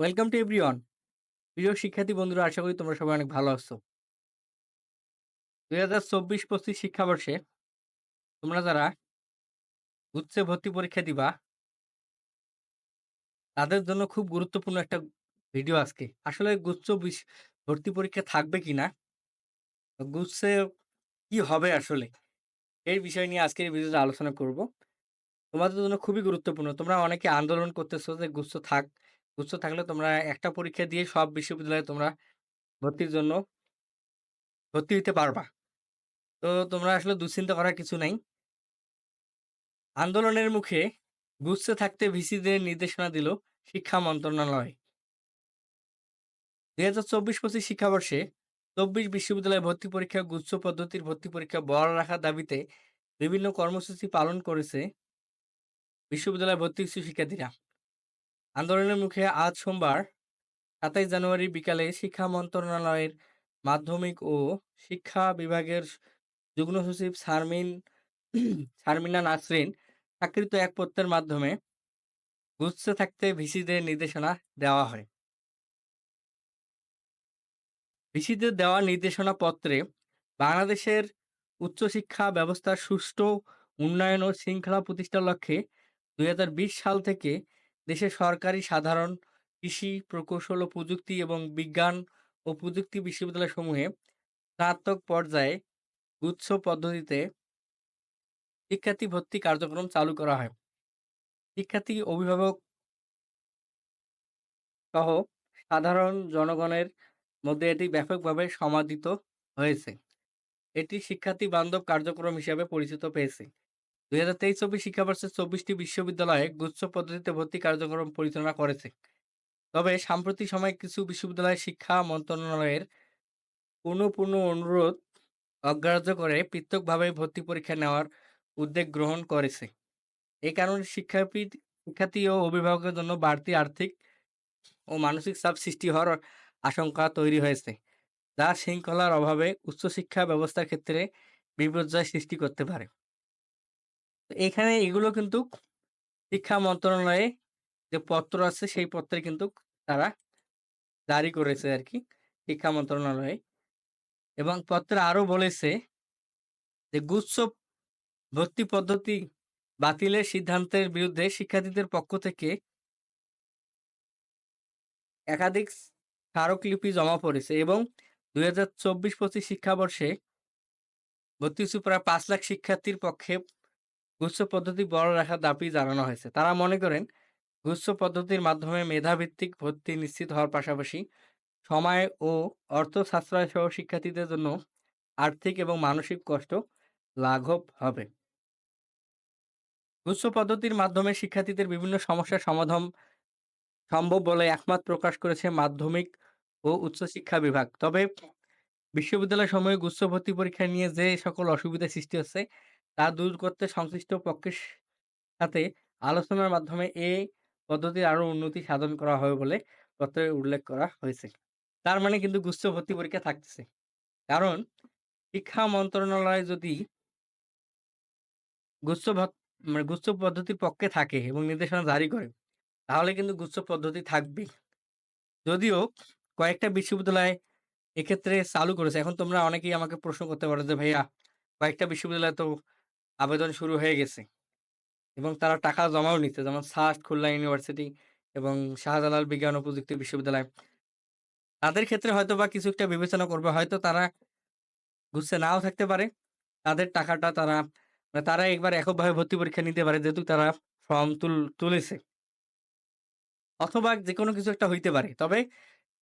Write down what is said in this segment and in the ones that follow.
Welcome to everyone. প্রিয় শিক্ষার্থী বন্ধুরা, আশা করি তোমরা সবাই অনেক ভালো আছো। ২০২৪-২৫ শিক্ষাবর্ষে তোমরা যারা গুচ্ছে ভর্তি পরীক্ষা দিবা, তাদের জন্য খুব গুরুত্বপূর্ণ একটা ভিডিও আজকে। আসলে গুচ্ছ ভর্তি পরীক্ষা থাকবে কিনা? গুচ্ছে কি হবে আসলে? এই বিষয় নিয়ে আজকের ভিডিওতে আলোচনা করব। তোমাদের জন্য খুবই গুরুত্বপূর্ণ। তোমরা অনেকে আন্দোলন করতেছো যে গুচ্ছ থাক। গুচ্ছ থাকলে তোমরা একটা পরীক্ষা দিয়ে সব বিশ্ববিদ্যালয়ে তোমরা ভর্তির জন্য ভর্তি হইতে পারবা। তো তোমরা আসলে দুশ্চিন্তা করার কিছু নাই। আন্দোলনের মুখে গুচ্ছে থাকতে ভিসিদের নির্দেশনা দিল শিক্ষা মন্ত্রণালয়। ২০২৪-২৫ শিক্ষাবর্ষে ২৪ বিশ্ববিদ্যালয়ে ভর্তি পরীক্ষা, গুচ্ছ পদ্ধতির ভর্তি পরীক্ষা বহাল রাখার দাবিতে বিভিন্ন কর্মসূচি পালন করেছে বিশ্ববিদ্যালয়ে ভর্তি শিক্ষার্থীরা। আন্দোলনের মুখে আজ সোমবার ২৭ জানুয়ারি বিকালে শিক্ষা মন্ত্রণালয়ের মাধ্যমিক ও শিক্ষা বিভাগের যুগ্ম সচিব শারমিন, শারমিনা নাসরিন স্বাক্ষরিত এক পত্রের মাধ্যমে গুচ্ছে থাকতে ভিসিদের নির্দেশনা দেওয়া হয়। ভিসিদের দেওয়া নির্দেশনা পত্রে বাংলাদেশের উচ্চশিক্ষা ব্যবস্থার সুষ্ঠু উন্নয়ন ও শৃঙ্খলা প্রতিষ্ঠার লক্ষ্যে ২০২০ সাল থেকে দেশের সরকারি সাধারণ কৃষি, প্রকৌশল ও প্রযুক্তি এবং বিজ্ঞান ও প্রযুক্তি বিশ্ববিদ্যালয়সমূহে স্নাতক পর্যায়ে গুচ্ছ পদ্ধতিতে শিক্ষার্থী ভর্তি কার্যক্রম চালু করা হয়। শিক্ষার্থী, অভিভাবক সহ সাধারণ জনগণের মধ্যে এটি ব্যাপকভাবে সমাদিত হয়েছে। এটি শিক্ষার্থী বান্ধব কার্যক্রম হিসাবে পরিচিত পেয়েছে। ২০২৩-২৪ শিক্ষাবর্ষে ২৪ টি বিশ্ববিদ্যালয়ে গুচ্ছ পদ্ধতিতে ভর্তি কার্যক্রম পরিচালনা করেছে। তবে সাম্প্রতিক সময়ে কিছু বিশ্ববিদ্যালয় শিক্ষা মন্ত্রণালয়ের পুনঃপুন অনুরোধ অগ্রাহ্য করে পৃথকভাবে ভর্তি পরীক্ষা নেওয়ার উদ্যোগ গ্রহণ করেছে। এ কারণে শিক্ষাবিদ শিক্ষার্থী ও অভিভাবকের জন্য বাড়তি আর্থিক ও মানসিক চাপ সৃষ্টি হওয়ার আশঙ্কা তৈরি হয়েছে, যা শৃঙ্খলার অভাবে উচ্চশিক্ষা ব্যবস্থার ক্ষেত্রে বিপর্যয় সৃষ্টি করতে পারে। এখানে এগুলো কিন্তু শিক্ষা মন্ত্রণালয়ে যে পত্র আছে, সেই পত্রে কিন্তু তারা জারি করেছে আর কি শিক্ষা মন্ত্রণালয়ে। এবং পত্রে আরও বলেছে যে গুচ্ছ ভর্তি পদ্ধতি বাতিলের সিদ্ধান্তের বিরুদ্ধে শিক্ষার্থীদের পক্ষ থেকে একাধিক স্মারকলিপি জমা পড়েছে এবং ২০২৪-২৫ শিক্ষাবর্ষে ভর্তি প্রায় পাঁচ লাখ শিক্ষার্থীর পক্ষে গুচ্ছ পদ্ধতি বহাল রাখার দাবি জানানো হয়েছে। তারা মনে করেন, গুচ্ছ পদ্ধতির মাধ্যমে মেধাভিত্তিক ভর্তি নিশ্চিত হওয়ার পাশাপাশি সময় ও অর্থ সাশ্রয়সহ শিক্ষার্থীদের জন্য আর্থিক এবং মানসিক কষ্ট লাঘব হবে। গুচ্ছ পদ্ধতির মাধ্যমে শিক্ষার্থীদের বিভিন্ন সমস্যার সমাধান সম্ভব বলে একমত প্রকাশ করেছে মাধ্যমিক ও উচ্চশিক্ষা বিভাগ। তবে বিশ্ববিদ্যালয় সময়ে গুচ্ছ ভর্তি পরীক্ষা নিয়ে যে সকল অসুবিধা সৃষ্টি হচ্ছে, তা দূর করতে সংশ্লিষ্ট পক্ষের সাথে আলোচনার মাধ্যমে এ পদ্ধতির আরও উন্নতি সাধন করা হবে বলে পত্রে উল্লেখ করা হয়েছে। তার মানে কিন্তু গুচ্ছ ভর্তি পরীক্ষা থাকতেছে। কারণ শিক্ষা মন্ত্রণালয় যদি গুচ্ছ মানে গুচ্ছ পদ্ধতির পক্ষে থাকে এবং নির্দেশনা জারি করে, তাহলে কিন্তু গুচ্ছ পদ্ধতি থাকবে যদিও কয়েকটা বিশ্ববিদ্যালয় এক্ষেত্রে চালু করেছে। এখন তোমরা অনেকেই আমাকে প্রশ্ন করতে পারো যে, "ভাইয়া কয়েকটা বিশ্ববিদ্যালয়ে তো আবেদন শুরু হয়ে গেছে এবং তারা টাকা জমাও নিচ্ছে।" যেমন সাস্ট, খুলনা ইউনিভার্সিটি এবং শাহজালাল বিজ্ঞান ও প্রযুক্তি বিশ্ববিদ্যালয়। তাদের ক্ষেত্রে হয়তো বা কিছু একটা বিবেচনা করবে। হয়তো তারা গুচ্ছে নাও থাকতে পারে। তাদের টাকাটা তারা মানে তারা একবার এককভাবে ভর্তি পরীক্ষা নিতে পারে যেহেতু তারা ফর্ম তুল তুলেছে। অথবা যেকোনো কিছু একটা হইতে পারে। তবে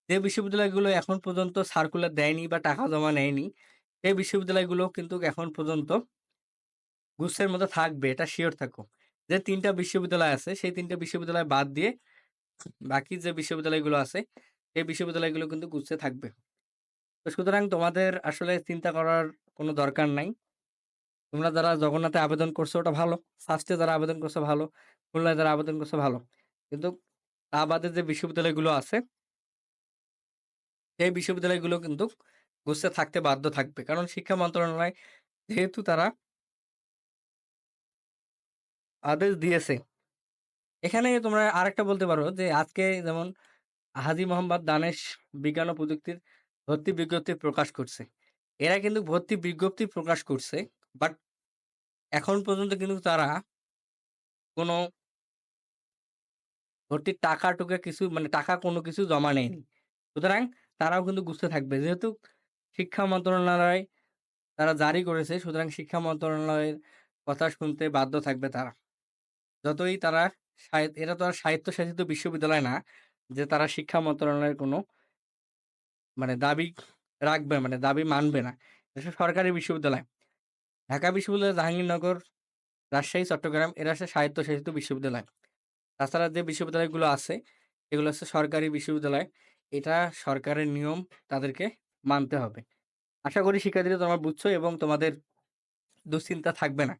যে বিশ্ববিদ্যালয়গুলো এখন পর্যন্ত সার্কুলার দেয়নি বা টাকা জমা নেয়নি, সেই বিশ্ববিদ্যালয়গুলো কিন্তু এখন পর্যন্ত গুচ্ছের মধ্যে থাকবে এটা সিওর থাকো। যে ৩ টা বিশ্ববিদ্যালয় আছে সেই তিনটা বিশ্ববিদ্যালয় বাদ দিয়ে বাকি যে বিশ্ববিদ্যালয়গুলো আছে, সেই বিশ্ববিদ্যালয়গুলো কিন্তু গুচ্ছে থাকবে। তো সুতরাং তোমাদের আসলে চিন্তা করার কোনো দরকার নাই। তোমরা যারা জগন্নাথে আবেদন করছ ওটা ভালো। সাস্টে যারা আবেদন করছ ভালো। খুলনায় যারা আবেদন করছ ভালো। কিন্তু তা বাদে যে বিশ্ববিদ্যালয়গুলো আছে সেই বিশ্ববিদ্যালয়গুলো কিন্তু গুচ্ছে থাকতে বাধ্য থাকবে। কারণ শিক্ষা মন্ত্রণালয় যেহেতু তারা আদেশ দিয়েছে। এখানে তোমরা আরেকটা বলতে পারো যে আজকে যেমন হাজি মোহাম্মদ দানেশ বিজ্ঞান ও প্রযুক্তির ভর্তি বিজ্ঞপ্তি প্রকাশ করছে। এরা কিন্তু ভর্তি বিজ্ঞপ্তি প্রকাশ করছে। বাট এখন পর্যন্ত কিন্তু তারা কোনো ভর্তির টাকা-টুকা কিছু মানে টাকা কোনো কিছু জমা নেয়নি। সুতরাং তারাও কিন্তু গুছতে থাকবে। যেহেতু শিক্ষা মন্ত্রণালয় তারা জারি করেছে, সুতরাং শিক্ষা মন্ত্রণালয়ের কথা শুনতে বাধ্য থাকবে তারা। যতই তারা এরা তো আর স্বায়ত্তশাসিত বিশ্ববিদ্যালয় না যে তারা শিক্ষা মন্ত্রণালয়ের কোনো মানে দাবি রাখবে মানে দাবি মানবে না। এটা সরকারি বিশ্ববিদ্যালয়। ঢাকা বিশ্ববিদ্যালয়, জাহাঙ্গীরনগর, রাজশাহী, চট্টগ্রাম এরা হচ্ছে স্বায়ত্তশাসিত বিশ্ববিদ্যালয়। তাছাড়া যে বিশ্ববিদ্যালয়গুলো আছে এগুলো হচ্ছে সরকারি বিশ্ববিদ্যালয়। এটা সরকারের নিয়ম তাদেরকে মানতে হবে। আশা করি শিক্ষার্থীরা তোমরা বুঝছ এবং তোমাদের দুশ্চিন্তা থাকবে না।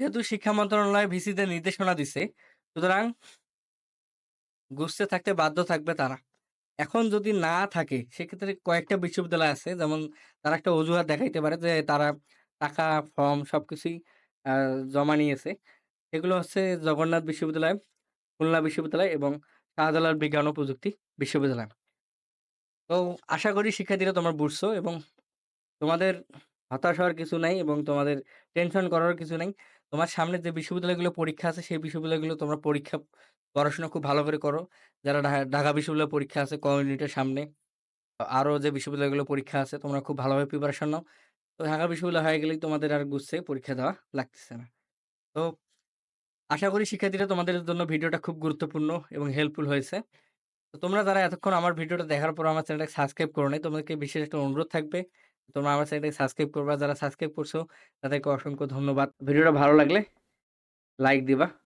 যেহেতু শিক্ষা মন্ত্রণালয় ভিসিদের নির্দেশনা দিছে, সুতরাং গুছতে থাকতে বাধ্য থাকবে তারা। এখন যদি না থাকে সেক্ষেত্রে কয়েকটা বিশ্ববিদ্যালয় আছে যেমন তারা একটা অজুহাত দেখাইতে পারে যে তারা টাকা, ফর্ম সবকিছুই আ জমা নিয়েছে। এগুলো হচ্ছে জগন্নাথ বিশ্ববিদ্যালয়, খুলনা বিশ্ববিদ্যালয় এবং শাহজালাল বিজ্ঞান ও প্রযুক্তি বিশ্ববিদ্যালয়। তো আশা করি শিক্ষার্থীরা তোমরা বুঝছ এবং তোমাদের হতাশ হওয়ার কিছু নাই এবং তোমাদের টেনশন করার কিছু নাই। তোমার সামনে যে বিশ্ববিদ্যালয়গুলো পরীক্ষা আছে সেই বিশ্ববিদ্যালয়গুলো তোমরা পরীক্ষা পড়াশোনা খুব ভালো করে করো। যারা ঢাকা বিশ্ববিদ্যালয়ে পরীক্ষা আছে ক ইউনিটের সামনে। আরও যে বিশ্ববিদ্যালয়গুলো পরীক্ষা আছে তোমরা খুব ভালোভাবে প্রিপারেশন নাও। তো ঢাকা বিশ্ববিদ্যালয় হয়ে গেলেই তোমাদের আর গুছছে পরীক্ষা দেওয়া লাগতেছে না। তো আশা করি শিক্ষার্থীরা তোমাদের জন্য ভিডিওটা খুব গুরুত্বপূর্ণ এবং হেল্পফুল হয়েছে। তো তোমরা যারা এতক্ষণ আমার ভিডিওটা দেখার পর আমার চ্যানেলটাকে সাবস্ক্রাইব করো নাই, তোমাদেরকে বিশেষ একটা অনুরোধ থাকবে। তোমরা আমার চ্যানেলটাকে সাবস্ক্রাইব করবা। যারা সাবস্ক্রাইব করছ, তাদেরকে অসংখ্য ধন্যবাদ। ভিডিওটা ভালো লাগলে লাইক দিবা।